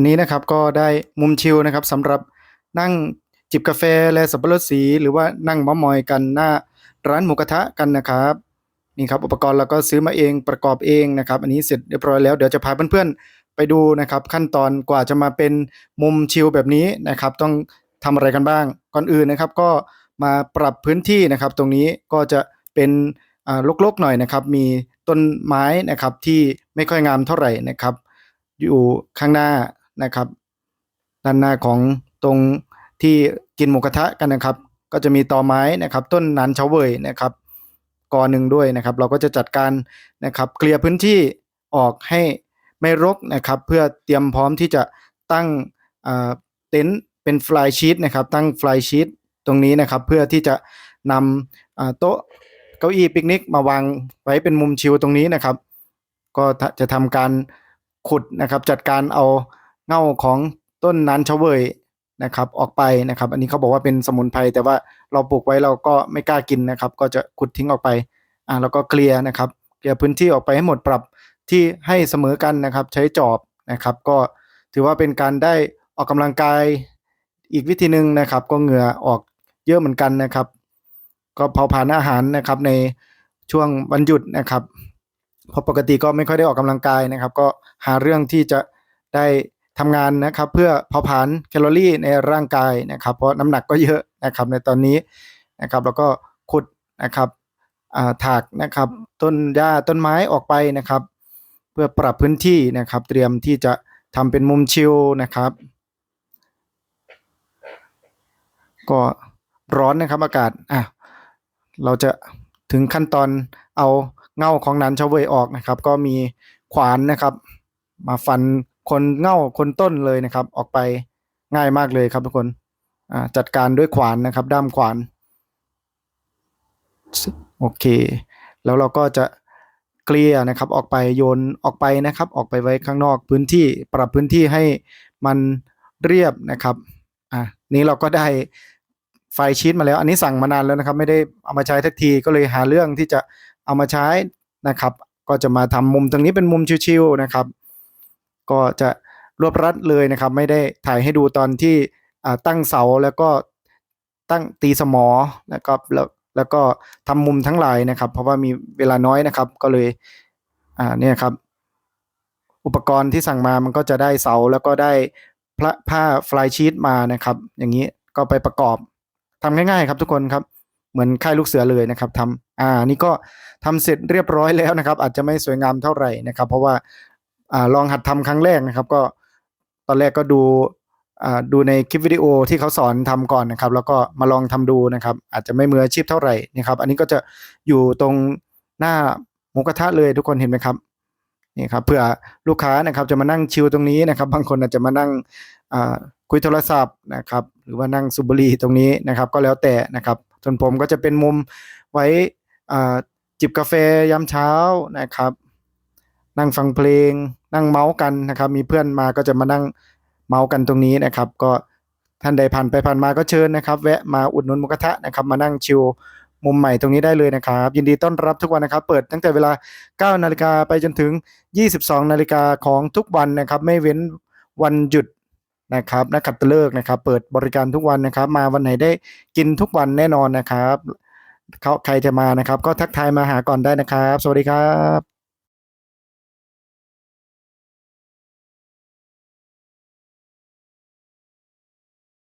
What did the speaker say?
วันนี้นะครับก็ได้มุมชิลนะครับสำหรับนั่งจิบกาแฟและสับปะรดสี หรือว่านั่งมอมอยกันหน้าร้านหมูกระทะกันนะครับนี่ครับอุปกรณ์เราก็ซื้อมาเองประกอบเองนะครับ อันนี้เสร็จเรียบร้อยแล้วเดี๋ยวจะพาเพื่อนๆไปดูนะครับ ขั้นตอนกว่าจะมาเป็นมุมชิลแบบนี้นะครับ ต้องทำอะไรกันบ้าง ก่อนอื่นนะครับก็มาปรับพื้นที่นะครับ ตรงนี้ก็จะเป็นลกๆหน่อยนะครับ มีต้นไม้นะครับที่ไม่ค่อยงามเท่าไหร่นะครับ อยู่ข้างหน้า นะครับ ด้านหน้าของตรงที่กินหมูกระทะกันนะครับ ก็จะมีตอไม้นะครับ ต้นนันเฉาเวยนะครับกอหนึ่งด้วยนะครับ เราก็จะจัดการนะครับเคลียร์พื้นที่ออกให้ไม่รกนะครับ เพื่อเตรียมพร้อมที่จะตั้งเต็นท์เป็นฟลายชีตนะครับ ตั้งฟลายชีตตรงนี้นะครับ เพื่อที่จะนำโต๊ะเก้าอี้ปิกนิกมาวางไว้เป็นมุมชิลตรงนี้นะครับ ก็จะทำการขุดนะครับ จัดการเอา เง่าของต้นนันเฉาเวยนะครับออกไปนะครับ อันนี้เขาบอกว่าเป็นสมุนไพรแต่ว่าเราปลูกไว้เราก็ไม่กล้ากินนะครับ ก็จะขุดทิ้งออกไปอ่าแล้วก็เคลียร์นะครับเคลียร์พื้นที่ออกไปให้หมดปรับที่ให้เสมอกันนะครับ ใช้จอบนะครับ ก็ถือว่าเป็นการได้ออกกำลังกายอีกวิธีหนึ่งนะครับ ก็เหงื่อออกเยอะเหมือนกันนะครับ ก็เผาผลาญอาหารนะครับในช่วงวันหยุดนะครับเพราะปกติก็ไม่ค่อยได้ออกกำลังกายนะครับ ก็หาเรื่องที่จะได้ ทำงานนะครับเพื่อเผาผลาญแคลอรี่ในร่างกายนะครับ เพราะน้ำหนักก็เยอะนะครับในตอนนี้นะครับ แล้วก็ขุดนะครับถากนะครับต้นหญ้าต้นไม้ออกไปนะครับ เพื่อปรับพื้นที่นะครับ เตรียมที่จะทำเป็นมุมชิลนะครับ ก็ร้อนนะครับอากาศอะเราจะถึงขั้นตอนเอาเง่าของนันเฉาเวยออกนะครับ ก็มีขวานนะครับ มาฟัน คนเง่าคนต้นเลยนะครับ ออกไปง่ายมากเลยครับทุกคนจัดการด้วยขวานนะครับ ด้ามขวาน โอเค แล้วเราก็จะเกลี่ยนะครับ ออกไปโยนออกไปนะครับ ออกไปไว้ข้างนอกพื้นที่ปรับพื้นที่ให้มันเรียบนะครับอะนี้เราก็ได้ไฟชีตมาแล้ว อันนี้สั่งมานานแล้วนะครับ ไม่ได้เอามาใช้ทักทีก็เลยหาเรื่องที่จะเอามาใช้นะครับ ก็จะมาทำมุมตรงนี้เป็นมุมชิวๆนะครับ ก็จะรวบรัดเลยนะครับ ไม่ได้ถ่ายให้ดูตอนที่ตั้งเสาแล้วก็ตั้งตีสมอนะครับแล้วแล้วก็ทำมุมทั้งหลายนะครับ เพราะว่ามีเวลาน้อยนะครับ ก็เลยอ่าเนี่ยครับ อุปกรณ์ที่สั่งมามันก็จะได้เสาแล้วก็ได้ผ้าฟลายชีตมานะครับ อย่างนี้ก็ไปประกอบทำง่ายๆครับทุกคนครับเหมือนค่ายลูกเสือเลยนะครับทำอ่านี่ก็ทำเสร็จเรียบร้อยแล้วนะครับ อาจจะไม่สวยงามเท่าไหร่นะครับ เพราะว่า อ่าลองหัดทำครั้งแรกนะครับ ก็ตอนแรกก็ดูอ่าดูในคลิปวิดีโอที่เขาสอนทำก่อนนะครับ แล้วก็มาลองทำดูนะครับ อาจจะไม่มืออาชีพเท่าไหร่นะครับ อันนี้ก็จะอยู่ตรงหน้าหมูกระทะเลยทุกคนเห็นไหมครับนี่ครับเผื่อลูกค้านะครับจะมานั่งชิลตรงนี้นะครับ บางคนอาจจะมานั่งอ่าคุยโทรศัพท์นะครับ หรือว่านั่งสูบบุหรี่ตรงนี้นะครับ ก็แล้วแต่นะครับส่วนผมก็จะเป็นมุมไว้อ่าจิบกาแฟยามเช้านะครับ นั่งฟังเพลง นั่งเมาส์กันนะครับ มีเพื่อนมาก็จะมานั่งเมาส์กันตรงนี้นะครับ ก็ท่านใดผ่านไปผ่านมาก็เชิญนะครับ แวะมาอุดหนุนมุกระทะนะครับ มานั่งชิลมุมใหม่ตรงนี้ได้เลยนะครับ ยินดีต้อนรับทุกวันนะครับ เปิดตั้งแต่เวลา 9 นาฬิกาไปจนถึง 22 นาฬิกาของทุกวันนะครับ ไม่เว้นวันหยุดนะครับนักขัตฤกษ์นะครับ เปิดบริการทุกวันนะครับ มาวันไหนได้กินทุกวันแน่นอนนะครับเขาใครจะมานะครับ ก็ทักทายมาหาก่อนได้นะครับ สวัสดีครับ